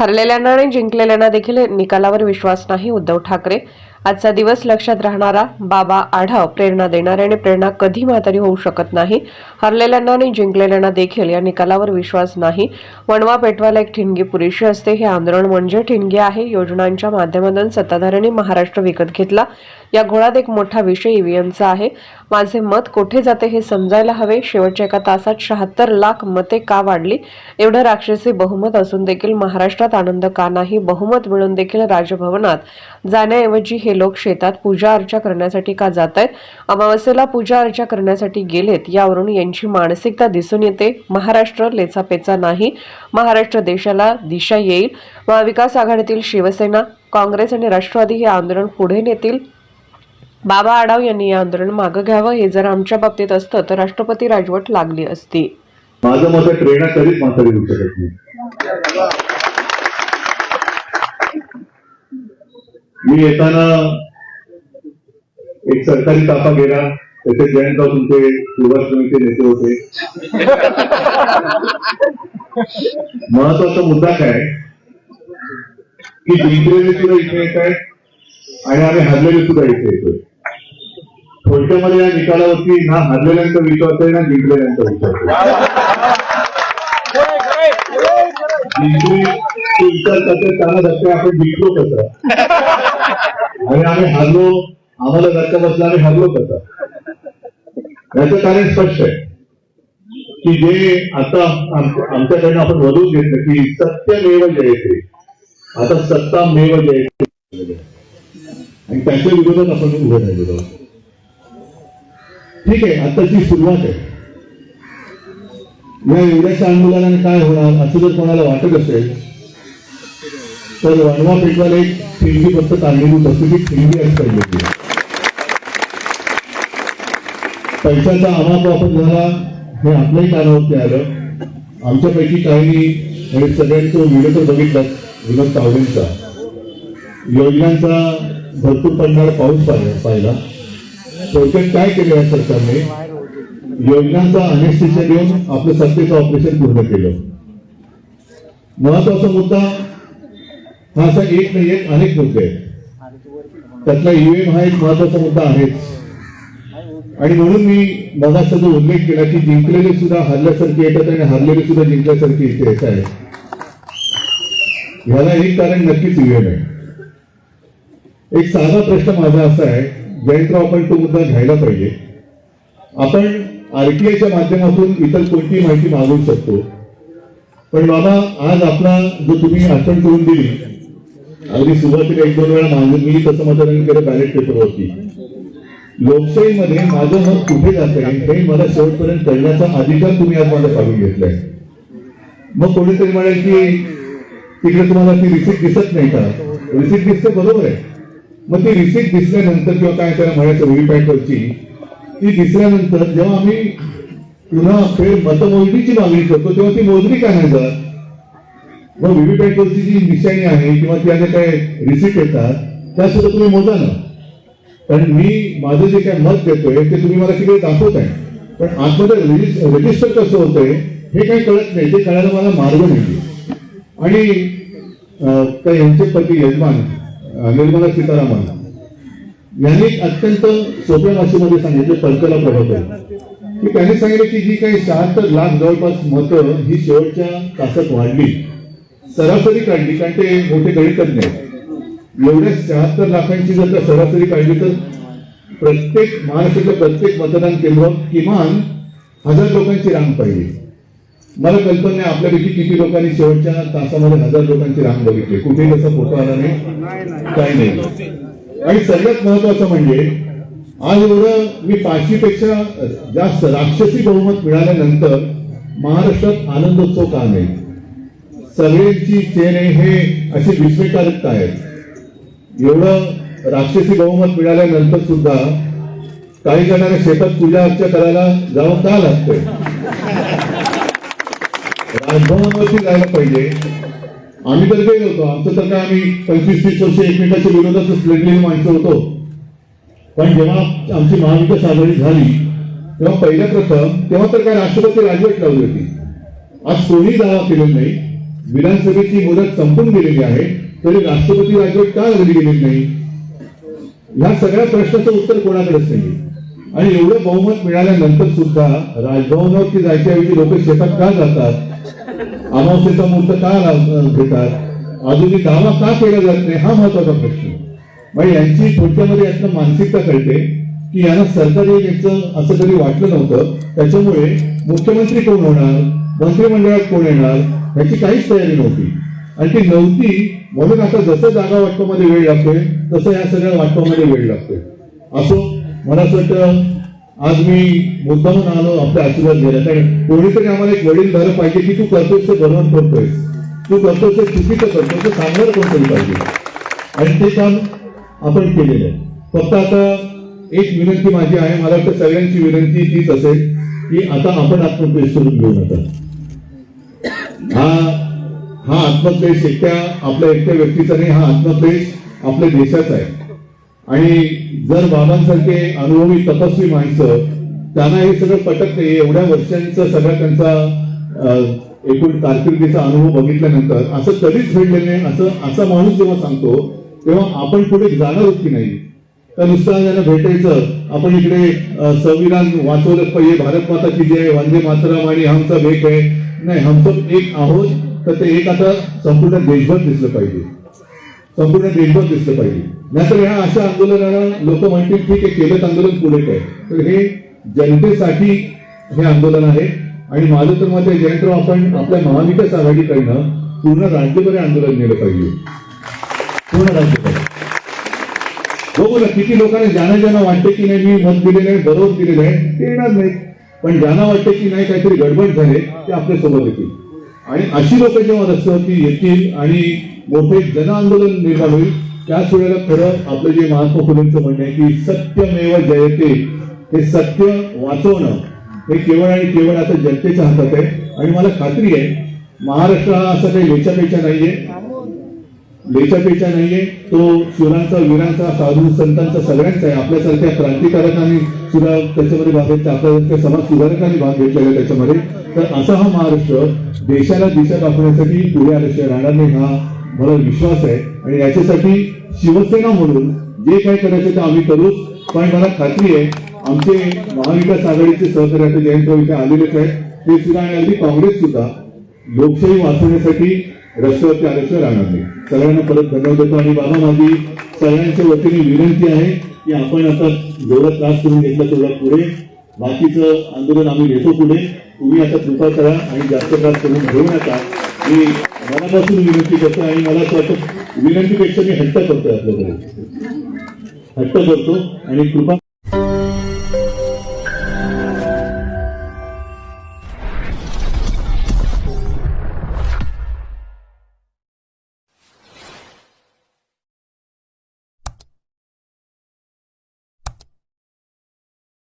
हरलेल्यांना आणि जिंकलेल्यांना देखील निकालावर विश्वास नाही उद्धव ठाकरे. आजचा दिवस लक्षात राहणारा बाबा आढाव प्रेरणा देणारे आणि प्रेरणा कधी म्हातारी होऊ शकत नाही. हरलेल्यांना आणि जिंकलेल्यांना देखील या निकालावर विश्वास नाही. वणवा पेटवायला एक ठिणगी पुरेशी असते. हे आंदोलन म्हणजे ठिणगी आहे. योजनांच्या माध्यमातून सत्ताधाऱ्यांनी महाराष्ट्र विकत घेतला. या घोळात एक मोठा विषय ईव्हीएमचा आहे. माझे मत कोठे जाते हे समजायला हवे. शेवटच्या एका तासात शहात्तर लाख मते का वाढली? एवढं राक्षसी बहुमत असून देखील महाराष्ट्रात आनंद का नाही? बहुमत मिळून देखील राजभवनात जाण्याऐवजी हे लोक शेतात पूजा अर्चा करण्यासाठी का जात आहेत अमावस्येला पूजा अर्चा करण्यासाठी गेलेत यावरून यांची मानसिकता दिसून येते. महाराष्ट्र लेचापेचा नाही. महाराष्ट्र देशाला दिशा येईल. महाविकास आघाडीतील शिवसेना काँग्रेस आणि राष्ट्रवादी हे आंदोलन पुढे नेतील. बाबा आडाव यांनी हे आंदोलन मागं घ्यावं. हे जर आमच्या बाबतीत असतं तर राष्ट्रपती राजवट लागली असती. माझं मत प्रेरणा कधीच मात्र होऊ शकत नाही. मी येताना एक सरकारी ताफा गेला. त्याचे जयंतराव तुमचे सुभाषवाणीचे नेते होते. महत्त्वाचा मुद्दा काय? की जिंकलेले सुद्धा इथे येत आहेत आणि आम्ही हरलेले सुद्धा इथे येतोय थोडक्यामध्ये या निकालावरती ना हरलेल्यांचा विश्वास आहे ना जिंकलेल्यांचा विश्वास आहे. जिंकली विचार करते त्यांना धक्का आपण जिंकलो कसं? आणि आम्ही हरलो आम्हाला धक्का बसला आम्ही हरलो कसा? याचं कारण स्पष्ट आहे की जे आता आमच्याकडनं आपण वधून घेतलं की सत्यमेव जयते. आता सत्ता मेव जयते. आणि त्याच्या विरोधात आपण उभं राहिलेलो ठीक आहे आताची सुरुवात आहे. या एवढ्याच्या आंदोलनाने काय होणार असं जर कोणाला वाटत असेल तर वणवा पेटवाला एक ठिणगी फक्त काढलेली होती ती ठिणगी असं पाहिजे होती. पैशाचा अमाप वापर झाला हे आपल्याही कानावरती आलं. आमच्यापैकी काहींनी म्हणजे सगळ्यांनी तो व्हिडिओ तर बघितला विनोद तावडेंचा योजनांचा भरपूर पडणारा पाऊस पाहिला. थोडक्यात काय केलं या सरकारने? योजनांचा अनेस्टिशन देऊन आपलं सत्तेचं ऑपरेशन पूर्ण केलं. महत्त्वाचा मुद्दा हा असा एक नाही एक अनेक मुद्दे आहेत. त्यातला ईव्हीएम हा एक महत्त्वाचा मुद्दा आहेच. आणि म्हणून मी मगाचा जो उल्लेख केला की जिंकलेले सुद्धा हरल्यासारखे येतात आणि हरलेले सुद्धा जिंकल्यासारखे इथे येत आहे ह्याला एक कारण नक्कीच ईव्हीएम आहे. एक साधा प्रश्न माझा असा आहे जयंतराव आपण तो मुद्दा घ्यायला पाहिजे आपण आरटीआयच्या माध्यमातून इतर कोणतीही माहिती मागवू शकतो? पण बाबा आज आपला जो तुम्ही आठवण करून दिली अगदी सुरुवातीला एक दोन वेळा माझं मी तसं मतदान केलं बॅलेट पेपरवरती लोकशाहीमध्ये माझं मत कुठे जात आहे हे मला शेवटपर्यंत कळण्याचा अधिकार तुम्ही आज माझा काढून घेतलाय. मग कोणीतरी म्हणाल की तिकडे तुम्हाला ती रिसिप्ट दिसत नाही का? रिसिप्ट दिसते बरोबर आहे. मग ती रिसिप्ट दिसल्यानंतर किंवा काय त्याला म्हणायचं व्हीव्हीपॅटवरची ती दिसल्यानंतर जेव्हा आम्ही पुन्हा फेर मतमोजणीची मागणी करतो तेव्हा ती मोजणी काय नाही जात? मग व्हीव्हीपॅटवरची जी निशाणी आहे किंवा त्या ज्या काय रिसिप्ट येतात त्या सुद्धा तुम्ही मोजा ना. कारण मी माझं जे काय मत देतोय ते तुम्ही मला कि दाखवत आहे पण आतमध्ये रजिस्टर कसं होतंय हे काही कळत नाही. ते कळायला मला मार्ग नाही आणि यांचे पती यजमान निर्मला सीतारामन. यांनी अत्यंत सोप्या भाषेमध्ये सांगितलं कल्पना प्रभाव की त्यांनी सांगितलं की जी काही शहात्तर लाख जवळपास मतं ही शेवटच्या तासात वाढली. सरासरी काढली कारण ते मोठे गणितज्ञ आहेत. एवढ्या शहात्तर लाखांची जर का सरासरी काढली तर प्रत्येक महाराष्ट्राच्या प्रत्येक मतदान केंद्रावर किमान हजार लोकांची रांग पाहिली. मला कल्पना आहे आपल्यापैकी किती लोकांनी शेवटच्या तासामध्ये हजार लोकांची रांग बघितली. कुठेही तसा फोटो आला नाही. काही नाही. आणि सगळ्यात महत्वाचं म्हणजे आज एवढं मी पाचवीपेक्षा जास्त राक्षसी बहुमत मिळाल्यानंतर महाराष्ट्रात आनंदोत्सव का नाही? सगळ्यांची चेने हे अशी विस्मयकारक आहेत. एवढं राक्षसी बहुमत मिळाल्यानंतर सुद्धा काही जणांना शेतात पूजा अर्चा करायला जाऊन का लागतंय? राजभवनावरती जायला पाहिजे. आम्ही तर गेलो होतो. आमचं तर काय आम्ही पंचवीस तीस वर्ष एकमेकाच्या विरोधातच लढलेली माणसं होतो. पण जेव्हा आमची महाविकास आघाडी झाली तेव्हा पहिल्या प्रथम तेव्हा तर काय राष्ट्रपती राजवट लावली होती. आज कोणी दावा केलेला नाही. विधानसभेची मुदत संपून गेलेली आहे तरी राष्ट्रपती राजवट का झाली गेलेली नाही? ह्या सगळ्या प्रश्नाचं उत्तर कोणाकडेच नाही आणि एवढं बहुमत मिळाल्यानंतर सुद्धा राजभवनावरती जायच्याऐवजी लोक शेतात का जातात? अमावस्येचा मुहूर्त का घेतात? अजूनही दावा का केला जात नाही? हा महत्त्वाचा प्रश्न. म्हणजे यांची थोडक्यामध्ये यातनं मानसिकता कळते की यांना सरकारी यायचं असं कधी वाटलं नव्हतं. त्याच्यामुळे मुख्यमंत्री कोण होणार? मंत्रिमंडळात कोण येणार? ह्याची काहीच तयारी नव्हती. आणि ती नव्हती म्हणून आता जसं जागा वाटपामध्ये वेळ लागतोय तसं या सगळ्या वाटपामध्ये वेळ लागतोय असो मला असं वाटतं आज मी मुद्दामून आलो आपल्या आशीर्वाद घ्यायला. कारण कोणीतरी आम्हाला एक वडील झालं पाहिजे की तू करतोस ते बरोबर करतोय तू करतोस ते चुकीचं करतोस ते चांगलं कोणतरी पाहिजे. आणि ते काम आपण केलेलं आहे. फक्त आता एक विनंती माझी आहे मला वाटतं सगळ्यांची विनंती तीच असेल की आता आपण आत्मक्लेश करून घेऊ नका. हा हा आत्मक्लेश एकट्या आपल्या एकट्या व्यक्तीचा नाही हा आत्मक्लेश आपल्या देशाचा आहे. आणि जर बाबांसारखे अनुभवी तपस्वी माणसं त्यांना हे सगळं पटत नाही एवढ्या वर्षांचा सगळा त्यांचा एकूण कारकिर्दीचा अनुभव बघितल्यानंतर असं कधीच घडलेलं नाही. असं असा माणूस जेव्हा सांगतो तेव्हा आपण पुढे जाणार होत की नाही? तर नुसतं त्यांना भेटायचं आपण इकडे संविधान वाचवलं पाहिजे भारत माता की जय वंदे मातरम आणि आमचा वेग एक आहे. नाही हम एक आहोत तर ते एक आता संपूर्ण देशभर दिसलं पाहिजे. संपूर्ण देशभर दिसलं पाहिजे. नाहीतर ह्या अशा आंदोलनाला लोक म्हणतील ठीक आहे केलं आंदोलन पुढे काय? तर हे जनतेसाठी हे आंदोलन आहे. आणि माझं तर मत जयंतराव आपण आपल्या महाविकास आघाडीकडनं पूर्ण राज्यभर आंदोलन नेलं पाहिजे. पूर्ण राज्यभर. बघू ना किती लोकांना ज्यांना ज्यांना वाटते की नाही मी मत दिलेलं आहे बरोबर दिलेलं आहे ते येणार नाही पण ज्यांना वाटतं की नाही काहीतरी गडबड झाले ते आपल्यासोबत येतील. आणि अशी लोक जेव्हा रस्त्यावरती येतील आणि मोठे जन आंदोलन निर्माण होईल. त्याच वेळेला खरं आपलं जे महात्मा फुलेंचं म्हणणं आहे की सत्यमेव जयते. हे सत्य वाचवणं हे केवळ आणि केवळ आता जनतेच्या हातात आहे. आणि मला खात्री आहे महाराष्ट्र हा असा काही लेचापेचा नाहीये. लेचापेचा नाहीये तो शिवरांचा वीरांचा साधू संतांचा सगळ्यांचा आहे. आपल्यासारख्या क्रांतिकारकांनी सुद्धा त्याच्यामध्ये भाग घेतला. आपल्यासारख्या समाज सुधारकांनी भाग घेतलेला त्याच्यामध्ये. तर असा हा महाराष्ट्र देशाला दिशा दाखवण्यासाठी पुढे आल्याशिवाय राहणार नाही हा मला विश्वास आहे. आणि याच्यासाठी शिवसेना म्हणून जे काय करायचं ते आम्ही करूच पण मला खात्री आहे आमचे महाविकास आघाडीचे सहकार्याचे आता जयंतराव इथे आलेलेच आहेत. ते सुद्धा आणि अगदी काँग्रेस सुद्धा लोकशाही वाचवण्यासाठी रस्त्यावरती आल्याशिवाय राहणार नाही. सगळ्यांना परत धन्यवाद देतो आणि बाबा माझी सगळ्यांच्या वतीने विनंती आहे की आपण आता जेवढा त्रास करून घेतला तेवढा पुढे. बाकीचं आंदोलन आम्ही घेतो पुढे. तुम्ही आता कृपा करा आणि जास्त त्रास करून घेऊ नका. मी मनापासून विनंती करतो आणि मला असं वाटतं विनंतीपेक्षा मी हट्ट करतोय आपल्याकडे. हट्ट करतो आणि कृपा